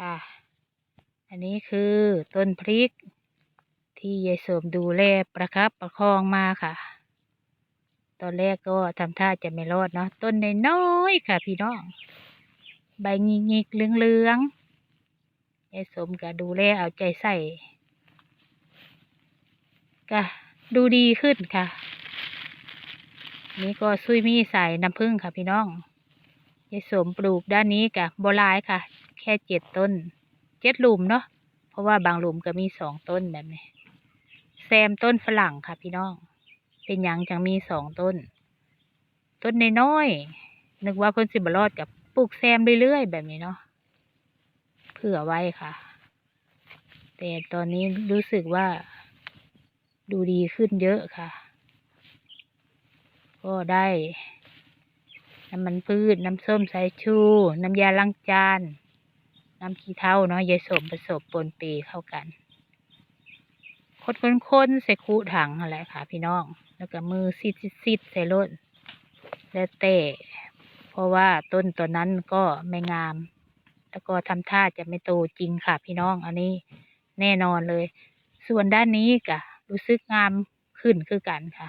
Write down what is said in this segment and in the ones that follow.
ค่ะ อันนี้คือต้นพริก ที่ยายสมดูแลประครับประคองมาค่ะ ตอนแรกก็ทำท่าจะไม่รอดเนาะต้นนน้อยค่ะ พี่น้อง ใบงิกๆเหลืองๆยายสมก็ดูแลเอาใจใส่ก็ดูดีขึ้นค่ะ นี่ก็ซุยมีใส่น้ำผึ้งค่ะพี่น้องยายสมปลูกด้านนี้กับโบลายค่ะ แค่เจ็ดต้น เจ็ดหลุมเนาะ เพราะว่าบางหลุมก็มีสองต้นแบบนี้ แซมต้นฝรั่งค่ะพี่น้อง เป็นหยังจังมีสองต้น ต้นน้อยๆนึกว่าเพิ่นสิบรอดกับปลูกแซมเรื่อยๆแบบนี้เนาะ เผื่อไว้ค่ะ แต่ตอนนี้รู้สึกว่า ดูดีขึ้นเยอะค่ะ ก็ได้น้ำมันพืช น้ำส้มสายชู น้ำยาล้างจาน น้ำขี้เถ้าเนาะยายสมผสมปนเปเข้ากันคนๆใส่คูถังอะไรค่ะ พี่น้อง แล้วก็มือซิดซิดๆใส่รถแล้วแต่เพราะว่าต้นตัวนั้นก็ไม่งาม แล้วก็ทำท่าจะไม่โตจริงค่ะ พี่น้อง อันนี้แน่นอนเลย ส่วนด้านนี้ก็รู้สึกงามขึ้นคือกันค่ะ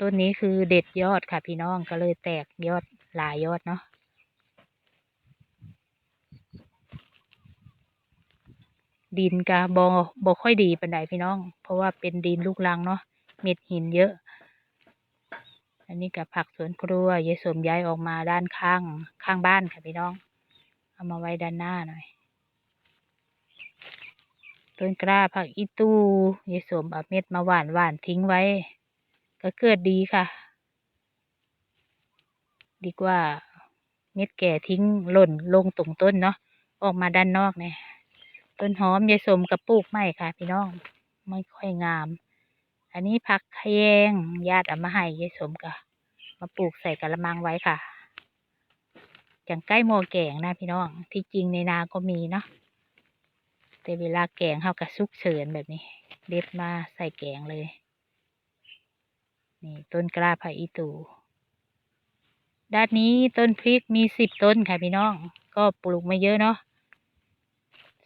ต้นนี้คือเด็ดยอดค่ะ พี่น้องก็เลยแตกยอดหลายยอดเนาะ ดินกะบอบอค่อยดีปานใดพี่น้อง เพราะว่าเป็นดินลูกรังเนาะเม็ดหินเยอะ อันนี้กับผักสวนครัวยายสมย้ายออกมาด้านข้างข้างบ้านค่ะพี่น้อง เอามาไว้ด้านหน้าหน่อยต้นกล้าผักอีตู้ยายสมเอาเม็ดมาหว่านหว่านทิ้งไว้ ก็เกิดดีค่ะ ดีกว่าเม็ดแก่ทิ้งหล่นลงตรงต้นเนาะออกมาด้านนอกเนี่ย ต้นหอมยายสมกับปลูกไม่ค่ะ พี่น้องไม่ค่อยงาม อันนี้ผักขยงญาติเอามาให้ยายสมก็มาปลูกใส่กระมังไว้ค่ะจังใกล้หม้อแกงนะพี่น้อง ที่จริงในนาก็มีเนาะแต่เวลาแกงเขากระซุกเฉินแบบนี้ เด็ดมาใส่แกงเลย นี่ต้นกล้าผักอีตูด้านนี้ต้นพริกมีสิบต้นค่ะพี่น้อง ก็ปลูกม่เยอะเนาะ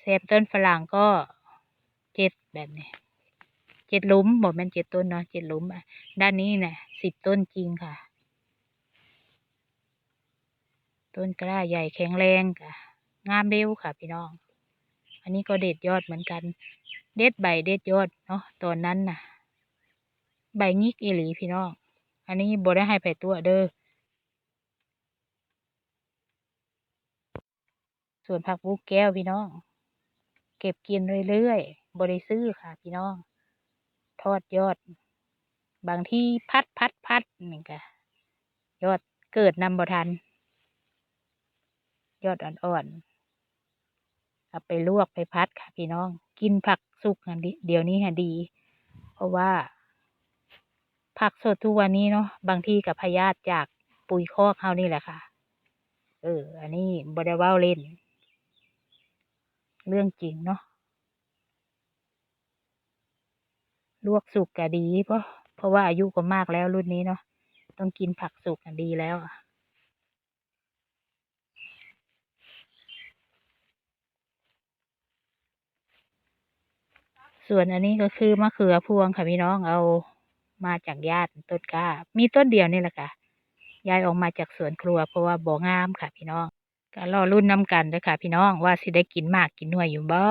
แซมต้นฝรั่งก็เจ็ดแบบนี้เจ็ดลุมบอกมันเจ็ดต้นเนาะเจ็ดลุมอะด้านนี้นี่ยสิบต้นจริงค่ะ ต้นกล้าใหญ่แข็งแรงค่ะ งามเร็วค่ะ พี่น้อง อันนี้ก็เด็ดยอดเหมือนกัน เด็ดใบเด็ดยอดเนาะตอนนั้นน่ะ ใบงิกอีหลีพี่น้อง อันนี้บได้ให้ไปตัวเด้อส่วนผักบุกแก้วพี่น้อง ก็บกินเรื่อยๆบริซื้อค่ะ พี่น้อง ทอดยอด บางที่พัดพัดพัดนี่ก็ยอดเกิดนำบ่ทัน ยอดอ่อนๆเอาไปลวกไปพัดค่ะ พี่น้อง กินผักสุกเดี๋ยวนี้ฮะดี เพราะว่า ผักสดทุกวันนี้เนาะบางทีกับพยาธิจากปุ๋ยคอกเขานี่แหละค่ะ เออ อันนี้บไดเวาเล่น เรื่องจริงเนาะลวกสุกก็ดีเพราะเพราะว่าอายุก็มากแล้วรุ่นนี้เนาะต้องกินผักสุกกันดีแล้วอะส่วนอันนี้ก็คือมะเขือพวงค่ะพี่น้องเอามาจากญาติต้นกล้า มีต้นเดียวนี่แหละค่ะ ยายออกมาจากสวนครัวเพราะว่าบ่องามค่ะพี่น้อง ก็รอรุ่นน้ำกันเด้อค่ะพี่น้องว่าสิได้กินมากกินหน่วยอยู่บ่